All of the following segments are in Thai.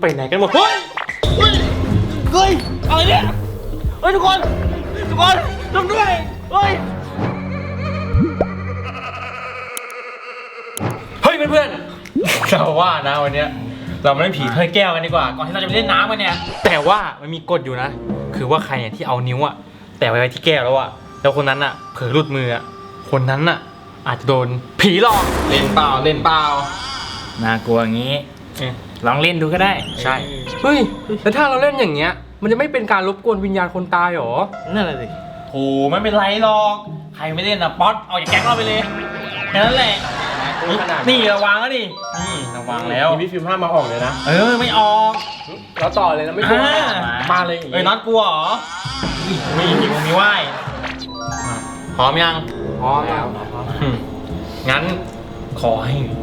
ไปไหนกันหมดเฮ้ยเฮ้ยเฮ้ยอะไรเนี่ยเฮ้ยทุกคนทุกคนทำด้วยเฮ้ยเฮ้ยเพื่อนๆเราว่านะวันเนี้ยเรามาเล่นผีถ้วยแก้วกันดีกว่าก่อนที่เราจะไปเล่นน้ำกันเนี่ยแต่ว่ามันมีกฎอยู่นะ คือว่าใครเนี่ยที่เอานิ้วอะแต่ไว้ไว้ที่แก้วแล้วอะแล้วคนนั้นอะเผลอหลุดมืออะคนนั้นอะอาจจะโดนผีหลอกเล่นเปล่าเล่นเปล่าน่ากลัวอย่างนี้เอ๊ะ ลองเล่นดูก็ได้ ใช่ เฮ้ยแล้วถ้าเราเล่นอย่างเงี้ย มันจะไม่เป็นการรบกวนวิญญาณคนตายหรอ นั่นแหละสิโหไม่เป็นไรหรอก ใครไม่เล่นอะป๊อตออกจากแก๊งเราไปเลยแค่นั้นแหละ ขนาดนี่ระวังแล้วดิ นี่ระวังแล้วพี่ฟิล์มห้ามมาออกเลยนะเออไม่ออก เราต่อเลยนะไม่กลัวอ่า มาเลยเอ้ยน็อตกลัวเหรอมีมีมีไหว้พร้อมยังพร้อมแล้วอืมงั้นขอให้วิญญาณ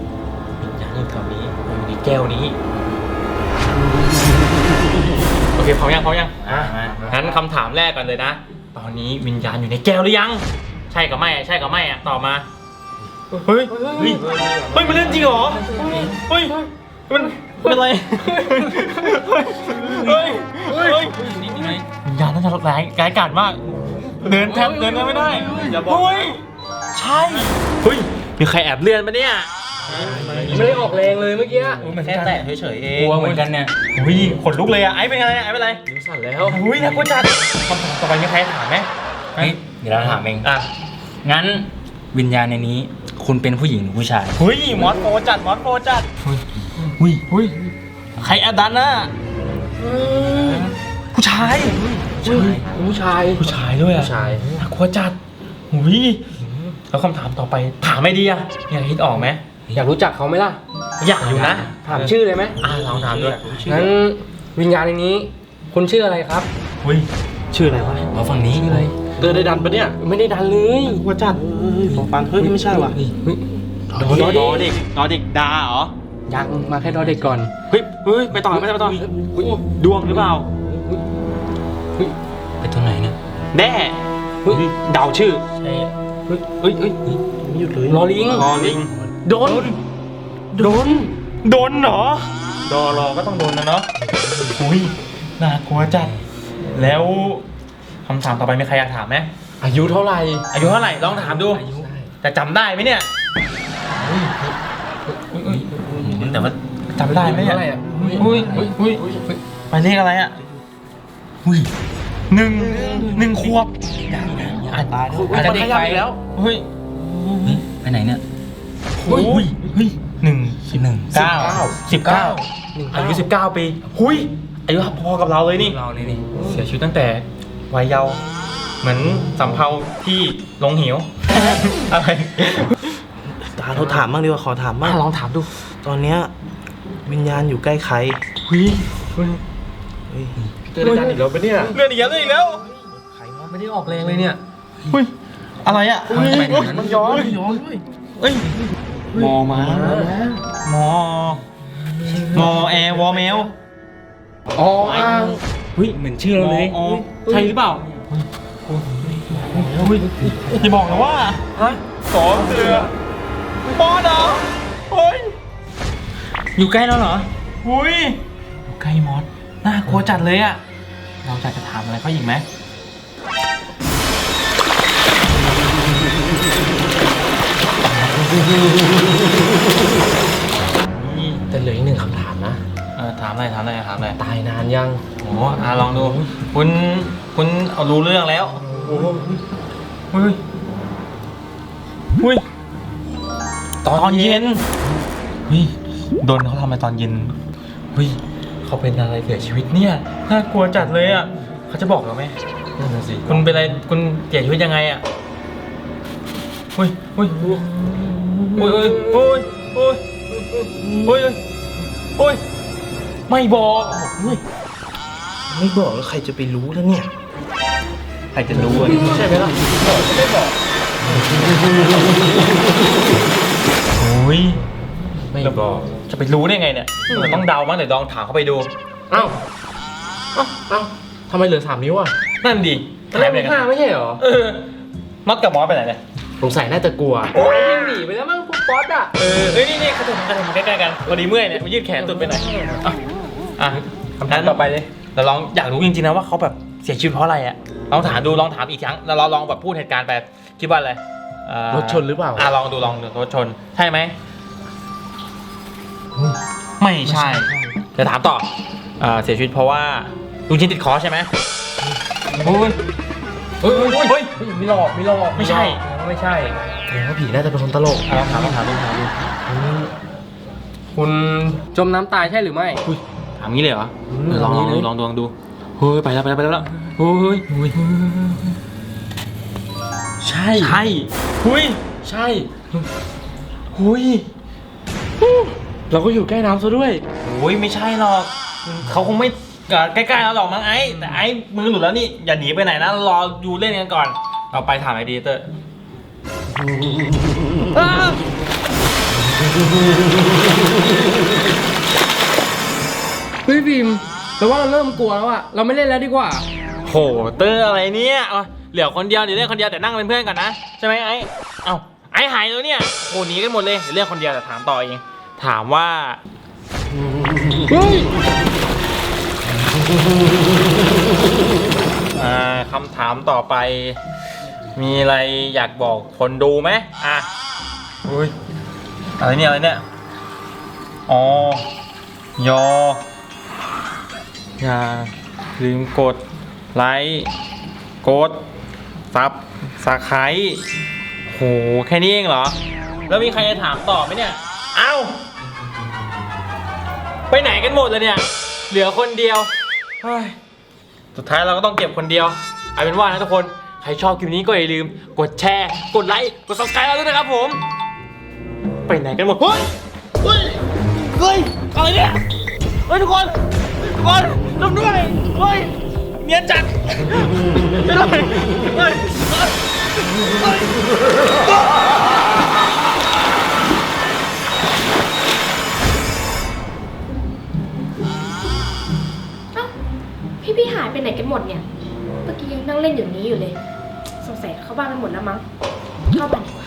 อยู่แถวนี้อยู่ในแก้วนี้ โอเคพร้อมยังพร้อมยังอะมางั้นคำถามแรกก่อนเลยนะ ตอนนี้วิญญาณอยู่ในแก้วหรือยัง ใช่กับไม่ใช่กับไม่อะตอบมา เฮ้ย เฮ้ย เฮ้ย มันเล่นจริงเหรอ เฮ้ย มันมันอะไร เฮ้ย เฮ้ยนี่นี่ไงวิญญาณน่าจะร้ายร้ายกาจมาก เดินแทบเดินไม่ได้อย่าบอก เฮ้ย ใช่ เฮ้ย มีใครแอบเลื่อนปะเนี่ย ไม่ได้ออกแรงเลยเมื่อกี้แค่แตะเฉยๆเองกลัวเหมือนกันเนี่ยอุ้ยขนลุกเลยอะไอ้เป็นไงไอ้เป็นไรนิ้วสั่นแล้วอุ้ยน่ากลัวจัดคำถามต่อไปมีใครถามไหมเฮ้ยเดี๋ยวเราถามเองอะงั้นวิญญาณในนี้ คุณเป็นผู้หญิงหรือผู้ชายเฮ้ยมอสโฟจัดมอสโฟจัดอุ้ยอุ้ยใครแอบดันน่ะผู้ชายผู้ชายผู้ชายด้วยอะผู้ชายน่ากลัวจัดอุ้ยแล้วคำถามต่อไปถามไม่ดีอะอยากคิดออกไหม อยากรู้จักเขาไหมล่ะ อยากอยู่นะถามชื่อเลยไหมอะลองถามด้วยงั้นวิญญาณในนี้ คุณชื่ออะไรครับอุ้ยชื่ออะไรวะเอาฝั่งนี้ชื่ออะไรเตอร์ได้ดันปะเนี่ย ไม่ได้ดันเลยว่าจัดของปันเฮ้ยไม่ใช่ว่ะเฮ้ยดอเด็กดอเด็กดอเด็กดาเหรอยังมาแค่รอเด็กก่อนเฮ้ยเฮ้ยไปต่อไม่ได้ไปต่อดวงหรือเปล่าไปตรงไหนเนี่ยแน่เฮ้ยเดาชื่อใช่เฮ้ยเฮ้ยเฮ้ยไม่หยุดเลยรอลิงรอลิง โดน โดน โดนเหรอ ดอรอก็ต้องโดนนะเนาะอุ้ยน่ากลัวจัด แล้วคำถามต่อไปมีใครอยากถามไหมอายุเท่าไหร่อายุเท่าไหร่ลองถามดู แต่จำได้ไหมเนี่ยแต่ว่าจำได้ไหมเนี่ยเท่าไหร่อะอุ้ยอุ้ยอุ้ยหมายเลขอะไรอะอุ้ยหนึ่งหนึ่งขวบอาจตายแล้วอาจจะเด็กไปแล้วเฮ้ยเฮ้ยไปไหนเนี่ย อุ้ยเฮ้ยหนึ่งสิบหนึ่งเก้าสิบเก้าอายุสิบเก้าปี หุยอายุพอกับเราเลยนี่เราเลยนี่เสียชีวิตตั้งแต่วัยเยาว์เหมือนสำเภาที่ลงเหวอะไรตาเราถามบ้างดีกว่าขอถามบ้างอะลองถามดู ตอนเนี้ยวิญญาณอยู่ใกล้ใครหุยเฮ้ยเจอดันอีกแล้วปะเนี่ยเลื่อนอีกแล้วเลื่อนอีกแล้วใครวะไม่ได้ออกแรงเลยเนี่ยหุยอะไรอะทำไมไปไหนนั้นมันย้อนย้อนด้วย เอ้ยมอมา มอ มอแอร์วอแมวอ๋ออ้างเฮ้ยเหมือนชื่อเราเลยอ๋อใช่หรือเปล่าอุ้ยอย่าบอกนะว่าฮะสอเสือปอดเหรอเฮ้ย อยู่ใกล้แล้วเหรอหุยอยู่ใกล้มอสน่ากลัวจัดเลยอะเราอยากจะถามอะไรเขาอีกไหม แต่เหลืออีกหนึ่งคำถามนะ เออถามอะไรถามอะไรถามอะไรตายนานยังโอ้อะลองดู คุณคุณเอารู้เรื่องแล้วอุ้ยอุ้ยตอนเย็นเฮ้ยโดนเขาทำอะไรตอนเย็นเฮ้ยเขาเป็นอะไรเสียชีวิตเนี่ยน่ากลัวจัดเลยอะเขาจะบอกเราไหมนั่นน่ะสิคุณเป็นอะไรคุณเสียชีวิตยังไงอะอุ้ยอุ้ย อุ้ยอุ้ยอุ้ยอุ้ยอุ้ยอุ้ยไม่บอกไม่บอกแล้วใครจะไปรู้แล้วเนี่ย ใครจะรู้อะใช่ไหมล่ะโอ้ยไม่บอกจะไปรู้ได้ไงเนี่ยเราต้องเดามั้งเดี๋ยวลองถามเขาไปดูเอ้าเอ้าเอ้าทำไมเหลือสามนิ้วอะนั่นดิตอนแรกมีกัห้าไม่ใช่เหรอเออน็อตกับมอสไปไหนเนี่ย สงสัยน่าจะกลัว โอ้ยวิ่งหนีไปแล้วมั้งพวกป๊อตอะเออเอ้ยนี่นี่เขาจะมาใกล้ๆกันพอดีเมื่อยเนี่ยมายืดแขนตุดไปไหนอยอะอะคำถามต่อไปเลยเราลองอยากรู้จริงๆนะว่าเขาแบบเสียชีวิตเพราะอะไรอะลองถามดูลองถามอีกครั้งแล้วเราลองแบบพูดเหตุการณ์ไปคิดว่าอะไรเอ่อรถชนหรือเปล่า อะลองดูลองดูรถชนใช่ไหมไม่ใช่เดี๋ยวถามต่อเอ่อเสียชีวิตเพราะว่าลุงชินติดคอใช่ไหมโอ้ย เฮ้ยเฮ้ยเฮ้เฮ้ยยมีหลอกมีหลอกไม่ใช่ ไม่ใช่แสดงว่าผีน่าจะเป็นคนตลกอะลองถามลองถามลองถามดูคุณจมน้ำตายใช่หรือไม่อุ้ยถามงี้เลยเหรออืมเออลองลองถามงี้ดูเลย ลองดูลองดูเฮ้ยไปแล้วไปแล้วไปแล้วเฮ้ยเฮ้ยใช่ใช่หุยใช่หุยเราก็อยู่ใกล้น้ำซะด้วย โอ้ยไม่ใช่หรอกเขาคงไม่ใกล้ๆเราหรอกมั้งไอ้แต่ไอ้มือหลุดแล้วนี่อย่าหนีไปไหนนะรออยู่เล่นกันก่อนเราไปถามไอดีเตอร์ อ้าวเฮ้ยฟิล์มเราว่าเราเริ่มกลัวแล้วอะเราไม่เล่นแล้วดีกว่า โหเตอร์อะไรเนี่ยเอาเหลือคนเดียวเดี๋ยวเล่นคนเดียวแต่นั่งเป็นเพื่อนกันนะใช่ไหมไอ้เอ้าไอ้หายแล้วเนี่ยโหหนีกันหมดเลยเดี๋ยวเล่นคนเดียวแต่ถามต่อเองถามว่าเฮ้ยอ่าคำถามต่อไป มีอะไรอยากบอกคนดูไหมอะอุ้ยอะไรเนี่ยอะไรเนี่ยอ๋อยออย่าลืมกดไลค์กดซับสไครต์โหแค่นี้เองเหรอ แล้วมีใครจะถามต่อไหมเนี่ย เอ้า ไปไหนกันหมดเลยเนี่ย เหลือคนเดียวเฮ้ยสุดท้ายเราก็ต้องเก็บคนเดียวเอาเป็นว่านะทุกคน รชอบคลิปนี้ก็อย่าลืม กดแชร์ กดไลค์ กด subscribe เราด้วยนะครับผม ไปไหนกันหมด เฮ้ย เฮ้ย เฮ้ย อะไรเนี่ย เฮ้ยทุกคน ทุกคนรบด้วย เฮ้ย เนียนจัดไม่ได้เฮ้ยเฮ้ยเอ้าพี่พี่หายไปไหนกันหมดเนี่ย เมื่อกี้ยังนั่งเล่นอยู่นี้อยู่เลยส งสัยเข้าบ้านไปหมดแล้วมั้ง เข้าบ้านดีกว่า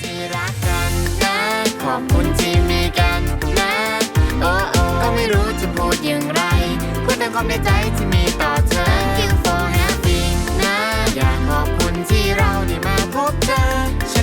ที่รักกันนะ ขอบคุณที่มีกันนะ โอ้โอ้ก็ไม่รู้จะพูดอย่างไร พูดแต่ความในใจที่มีต่อเธอ